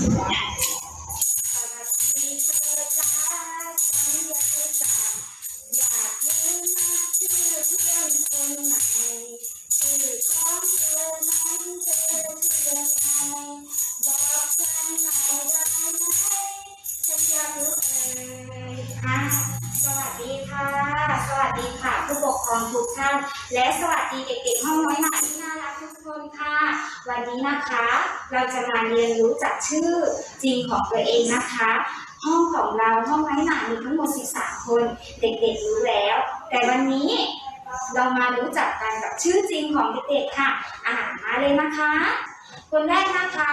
Yes. ทุกท่าน และสวัสดีเด็กๆห้องน้อยหนาที่น่ารักทุกคนค่ะ วันนี้นะคะ เราจะมาเรียนรู้จากชื่อจริงของตัวเองนะคะ ห้องของเราห้องน้อยหนามีทั้งหมด 13 คน เด็กๆรู้แล้ว แต่วันนี้เรามารู้จักกันกับชื่อจริงของเด็กๆค่ะอ่านมาเลยนะคะ คนแรกนะคะ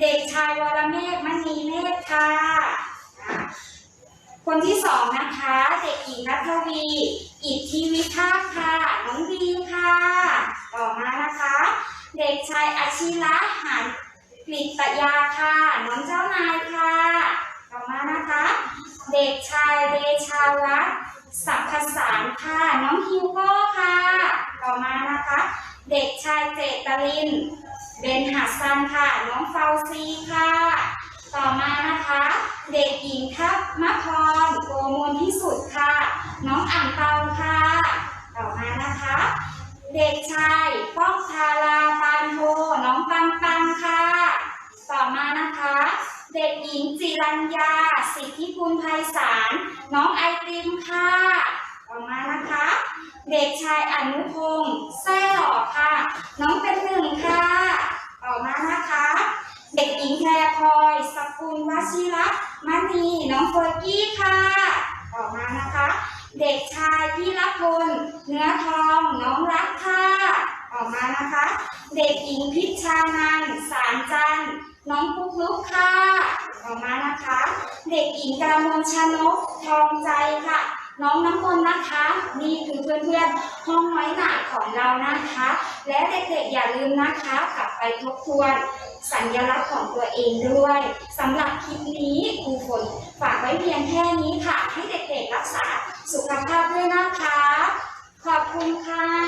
เด็กชายวรเมฆมณีเมฆค่ะ คนที่สองนะคะ เด็กหญิงนัทวี อิทธิวิภาคค่ะ น้องบีค่ะ ต่อมานะคะ เด็กชายอาชิระหันกฤตยาค่ะ น้องเจ้านายค่ะ ต่อมานะคะ เด็กชายเดชาวัฒน์สัพพสารค่ะ น้องฮิวโก้ค่ะ ต่อมานะคะ เด็กชายเจตลิน เบนหัสซันค่ะ น้องเฟาซีค่ะ ต่อมา เด็กหญิงทัพมะพรโกมลที่สุดค่ะ น้องอ่างเปาค่ะ ต่อมานะคะ เด็กชายป้องทาราปานโทน้องปังปังค่ะ ต่อมานะคะ เด็กหญิงจิรัญญา สิทธิคุณไพศาลน้องไอติมค่ะ ต่อมานะคะ เด็กชายอนุพงศ์แซ่หล่อค่ะ น้องเป็นหนึ่งค่ะ ต่อมานะคะ เด็กหญิงแพรพลอยสกุลวชิระ มณีน้องเฟอร์กี้ค่ะ ต่อมานะคะ เด็กชายพิรพลเนื้อทองน้องรักค่ะต่อมานะคะ เด็กหญิงพิชานันสารจันน้องปุ๊กลุกค่ะต่อมานะคะ เด็กหญิงกามลชนกทองใจค่ะ น้องน้ำมนต์นะคะ นี่คือเพื่อนๆห้องน้อยหนาของเรานะคะ และเด็กๆอย่าลืมนะคะกลับไปทบทวนสัญลักษณ์ของตัวเองด้วยสำหรับคลิปนี้ครูฝนฝากไว้เพียงแค่นี้ค่ะ ให้เด็กๆรักษาสุขภาพด้วยนะคะ ขอบคุณค่ะ